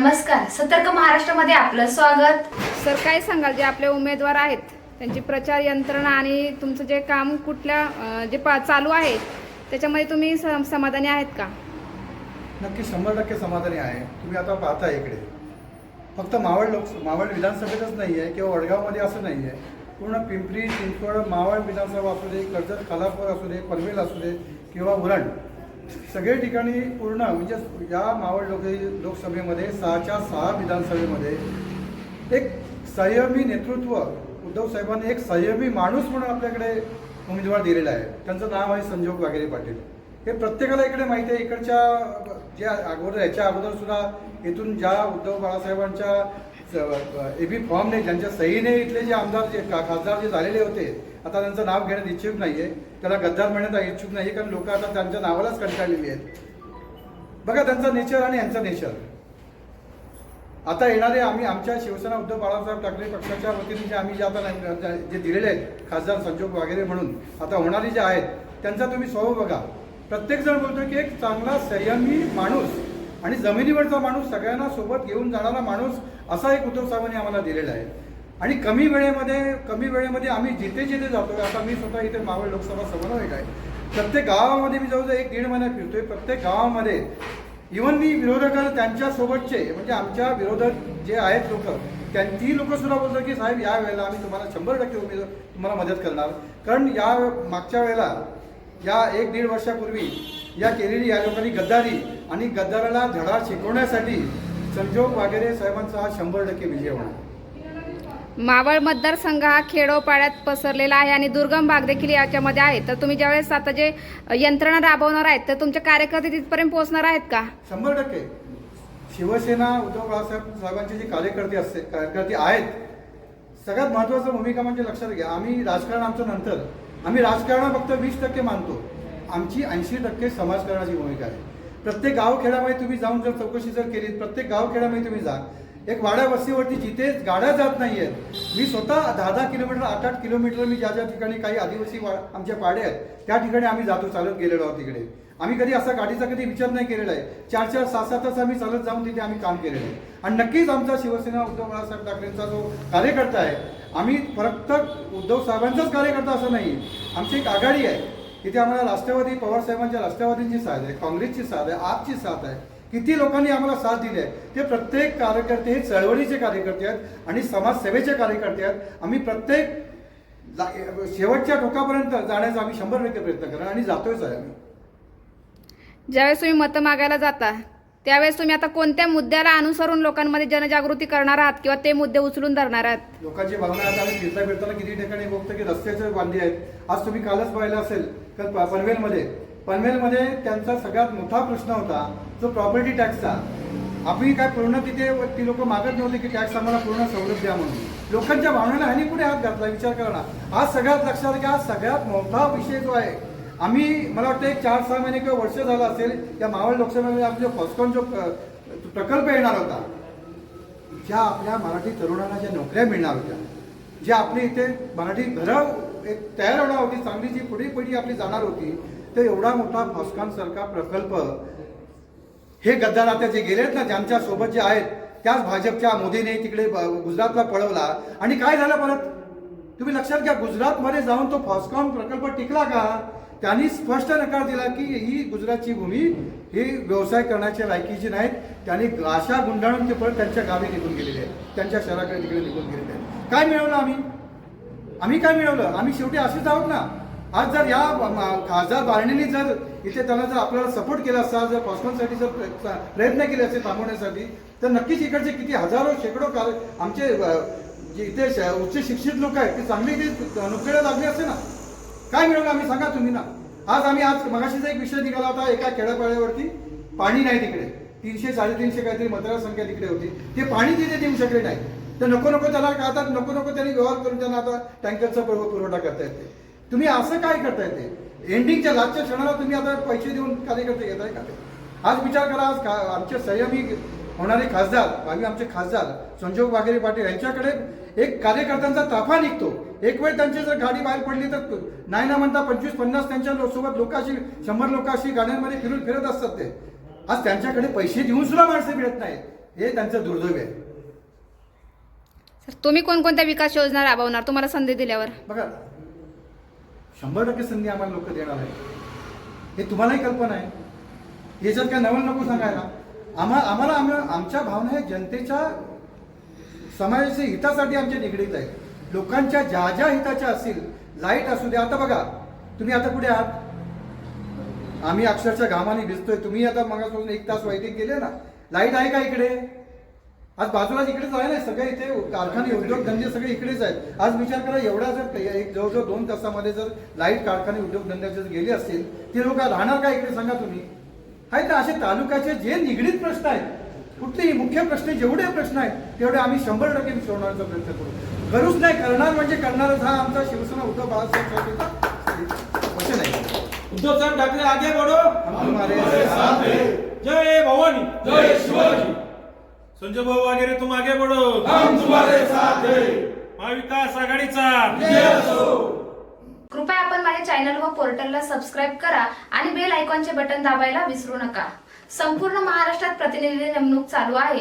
नमस्कार सतर्क महाराष्ट्रामध्ये आपलं स्वागत. सर काय सांगाल? जे आपले उमेदवार आहेत त्यांची प्रचार यंत्रणा आणि तुमचं जे काम कुठल्या अं, जे पा चालू आहे त्याच्यामध्ये तुम्ही सम- समाधानी आहेत का? नक्की शंभर टक्के समाधानी आहे. तुम्ही आता पाहता इकडे. फक्त मावळ लोक मावळ विधानसभेतच नाही आहे किंवा वडगावमध्ये असं नाही आहे. पूर्ण पिंपरी चिंचवड मावळ विधानसभा असू दे कर्जत खालापूर असू दे पनवेल असू दे किंवा उरण. सगळे ठिकाणी पूर्ण म्हणजे या मावळ लोक लोकसभेमध्ये सहाच्या सहा विधानसभेमध्ये एक संयमी नेतृत्व उद्धव साहेबांनी एक संयमी माणूस म्हणून आपल्याकडे उमेदवार दिलेला आहे. त्यांचं नाव आहे संजोग वागेरे पाटील. हे प्रत्येकाला इकडे माहिती आहे इकडच्या जे अगोदर याच्या अगोदर सुद्धा इथून ज्या उद्धव बाळासाहेबांच्या ए बी फॉर्मने ज्यांच्या सहीने इथले जे आमदार जे खा- खासदार जे झालेले होते आता त्यांचं नाव घेण्यात इच्छुक नाहीये. त्याला गद्दार म्हणण्यात इच्छुक नाही कारण लोक आता त्यांच्या नावालाच कंटाळलेली आहेत. बघा त्यांचा नेचर आणि यांचा नेचर. आता येणारे आम्ही आमच्या शिवसेना उद्धव बाळासाहेब ठाकरे पक्षाच्या वतीने जे आम्ही जे आता जे दिलेले आहेत खासदार संजोग वगैरे म्हणून आता होणारे जे आहेत त्यांचा तुम्ही स्वभाव बघा. प्रत्येक जण बोलतोय की एक चांगला संयमी माणूस आणि जमिनीवरचा माणूस सगळ्यांना सोबत घेऊन जाणारा माणूस असा एक उद्धव साहेबांनी आम्हाला दिलेला आहे. आणि कमी वेळेमध्ये कमी वेळेमध्ये आम्ही जिथे जिथे जातो आता मी स्वतः इथे मावळ लोकसभा समन्वयक आहे. प्रत्येक गावामध्ये मी जवळजवळ एक दीड महिना फिरतोय. प्रत्येक गावामध्ये इव्हन मी विरोधकांना त्यांच्या सोबतचे म्हणजे आमच्या विरोधक जे आहेत लोक त्यां ती लोक सुद्धा बोलतात की साहेब या वेळेला आम्ही तुम्हाला शंभर टक्के उमेद तुम्हाला मदत करणार. कारण या मागच्या वेळेला या एक दीड वर्षापूर्वी या केलेली या लोकांनी गद्दारी आणि गद्दाराला धडा शिकवण्यासाठी संजोग वगैरे साहेबांचा हा शंभर टक्के विजय होणार. मावळ मतदारसंघ हा खेडोपाड्यात पसरलेला आहे आणि दुर्गम भाग देखील याच्यामध्ये आहे तर तुम्ही ज्यावेळेस आता जे यंत्रणा राबवणार आहेत तर तुमचे कार्यकर्ते तिथपर्यंत पोहोचणार आहेत का? शंभर टक्के. शिवसेना उद्धव बाळासाहेब साहेबांचे जे कार्यकर्ते असते कार्यकर्ते आहेत सगळ्यात महत्त्वाचं भूमिका म्हणजे लक्षात घ्या. आम्ही राजकारण आमचं नंतर. आम्ही राजकारण फक्त वीस टक्के मानतो. आमची ऐंशी टक्के समाजकारणाची भूमिका आहे. प्रत्येक गावखेड्यामध्ये तुम्ही जाऊन जर चौकशी जर केली प्रत्येक गावखेड्यामध्ये तुम्ही जा एक वाड्या वस्तीवरती जिथे गाड्या जात नाही आहेत मी स्वतः दहा दहा किलोमीटर आठ आठ किलोमीटर मी ज्या ज्या ठिकाणी काही आदिवासी वा आमच्या पाड्या आहेत त्या ठिकाणी आम्ही जातो चालत गेलेलो आहोत तिकडे. आम्ही कधी असा गाडीचा कधी विचार नाही केलेला आहे. चार चार सात सात तास आम्ही चालत जाऊन तिथे आम्ही काम केलेलं आहे. आणि नक्कीच आमचा शिवसेना उद्धव बाळासाहेब ठाकरेंचा जो कार्यकर्ता आहे आम्ही फक्त उद्धव साहेबांचाच कार्यकर्ता असं नाही. आमची एक आघाडी आहे. तिथे आम्हाला राष्ट्रवादी पवार साहेबांच्या राष्ट्रवादींची साथ आहे काँग्रेसची साथ आहे आपची साथ आहे. किती लोकांनी आम्हाला साथ दिली आहे? ते प्रत्येक कार्यकर्ते हे चळवळीचे कार्यकर्ते आहेत आणि समाजसेवेचे कार्यकर्ते आहेत. आम्ही प्रत्येक शेवटच्या टोकापर्यंत जाण्याचा आम्ही शंभर टक्के प्रयत्न करणार आणि जातोयच आहे आम्ही ज्यावेळेस तुम्ही मतं मागायला जाता त्यावेळेस तुम्ही आता कोणत्या मुद्द्याला अनुसरून लोकांमध्ये जनजागृती करणार आहात किंवा ते मुद्दे उचलून धरणार आहात? लोकांची भावना आता आम्ही फिरता फिरताना किती ठिकाणी बघतो की रस्त्याचे बांधले आहेत. आज तुम्ही कालच पाहिलं असेल तर पनवेलमध्ये. पनवेलमध्ये त्यांचा सगळ्यात मोठा प्रश्न होता जो प्रॉपर्टी टॅक्सचा आपण काय पूर्ण तिथे ती लोक मागत नव्हते की टॅक्स आम्हाला पूर्ण सवलत द्या म्हणून. लोकांच्या भावनेला ह्यानी कुठे हात घातला? विचार करा आज सगळ्यात लक्षात घ्या सगळ्यात मोठा विषय जो आहे आम्ही मला वाटतं एक चार सहा महिने किंवा वर्ष झालं असेल या मावळ लोकसभेमध्ये आपला जो फॉस्कॉन जो प्रकल्प येणार होता ज्या आपल्या मराठी तरुणांना ज्या नोकऱ्या मिळणार होत्या ज्या आपली इथे मराठी घरं एक तयार होणार होती चांगली जी पुढे पिढी आपली जाणार होती तर एवढा मोठा फॉस्कॉन सारखा प्रकल्प हे गद्दार आता जे गेलेत ना ज्यांच्या सोबत जे आहेत त्याच भाजपच्या मोदीने तिकडे गुजरातला पळवला. आणि काय झालं परत? तुम्ही लक्षात घ्या गुजरातमध्ये जाऊन तो फॉस्कॉन प्रकल्प टिकला का? त्यांनी स्पष्ट नकार दिला की ही गुजरातची भूमी ही व्यवसाय करण्याच्या लायकीची नाहीत. त्यांनी अशा गुंडाळून ते परत त्यांच्या गावी निघून गेलेले आहेत. त्यांच्या शहराकडे तिकडे निघून गेलेले आहेत. काय मिळवलं आम्ही? आम्ही काय मिळवलं? आम्ही शेवटी असेच आहोत ना. आज जर या खासदार बारणीने जर इथे त्यांना जर आपल्याला सपोर्ट केला असता जर फॉस्कॉनसाठी जर प्रयत्न केले असते थांबवण्यासाठी तर नक्कीच इकडचे किती हजारो शेकडो काल आमचे जे इथे श- उच्च शिक्षित लोक आहेत ते चांगली इथे नोकरीला लागले असते ना? काय मिळवलं आम्ही? सांगा तुम्ही ना. आज आम्ही आज मगाशीचा एक विषय निघाला होता एका खेड्यापाड्यावरती पाणी नाही तिकडे. तीनशे साडेतीनशे काहीतरी मतदारसंख्या तिकडे होती. ते पाणी तिथे देऊ शकले नाही तर नको नको त्याला काय आता नको नको त्यांनी व्यवहार करून त्यांना आता टँकरचा पुरवठा करता येते. तुम्ही असं काय करताय ते? एंडिंगच्या लास्टच्या क्षणाला तुम्ही आता पैसे देऊन कार्यकर्ते घेताय का ते? आज विचार करा आज आमचे संयमी होणारे खासदार भावी आमचे खासदार संजोग वाघेरे पाटील यांच्याकडे एक कार्यकर्त्यांचा ताफा निघतो. एक वेळ त्यांची जर गाडी बाहेर पडली तर नाही ना म्हणता पंचवीस पन्नास त्यांच्या लो- सोबत लोकांशी शंभर लोकांशी गाड्यांमध्ये फिरून फिरत असतात ते. आज त्यांच्याकडे पैसे देऊन सुद्धा माणसं मिळत नाहीत. हे त्यांचं दुर्दैव आहे. सर तुम्ही कोणकोणत्या विकास योजना राबवणार? तुम्हाला संधी दिल्यावर. बघा शंभर टक्के संधी आम्हाला लोक देणार आहे हे तुम्हालाही कल्पना आहे. याच्यात काय नवल नको सांगायला आम्हा आम्हाला आम्हाला आमच्या भावना हे जनतेच्या समाजाच्या हितासाठी आमच्या निगडीत आहेत. लोकांच्या ज्या ज्या हिताच्या असतील लाइट असू द्या. आता बघा तुम्ही आता कुठे आहात? आम्ही अक्षरशः घामाने भिजतोय. तुम्ही आता मगापासून एक तास वाईटिंग केले ना. लाइट आहे का इकडे? आज बाजूलाच इकडेच आहे ना सगळे इथे कारखाने उद्योग धंदे सगळे इकडेच आहेत. आज विचार करा एवढा जर एक जवळजवळ दोन तासामध्ये जर लाइट कारखाने उद्योग धंद्याचे जर गेले असतील ते लोक राहणार का इकडे सांगा तुम्ही? आहेत ना असे तालुक्याचे जे निगडीत प्रश्न आहेत कुठलेही मुख्य प्रश्न जेवढे प्रश्न आहेत तेवढे आम्ही शंभर टक्के सोडवण्याचा प्रयत्न करू. करूच नाही करणार म्हणजे करणारच हा आमचा शिवसेना उद्धव बाळासाहेब ठाकरेचा आहे. उद्धव साहब ठाकरे आगे बढ़ो. हम तुम्हारे साथ हैं. जय भवानी. जय शिवाजी. संजय भाऊ वगैरे तुम आगे बढ़ो हम तुम्हारे साथ हैं. महाविकास आघाडीचा. विजय असो. कृपया आपण माझ्या चॅनल व पोर्टलला सबस्क्राईब करा आणि बेल आयकॉनचे बटन दाबायला विसरू नका. संपूर्ण महाराष्ट्रात प्रतिनिधी नेमणूक चालू आहे.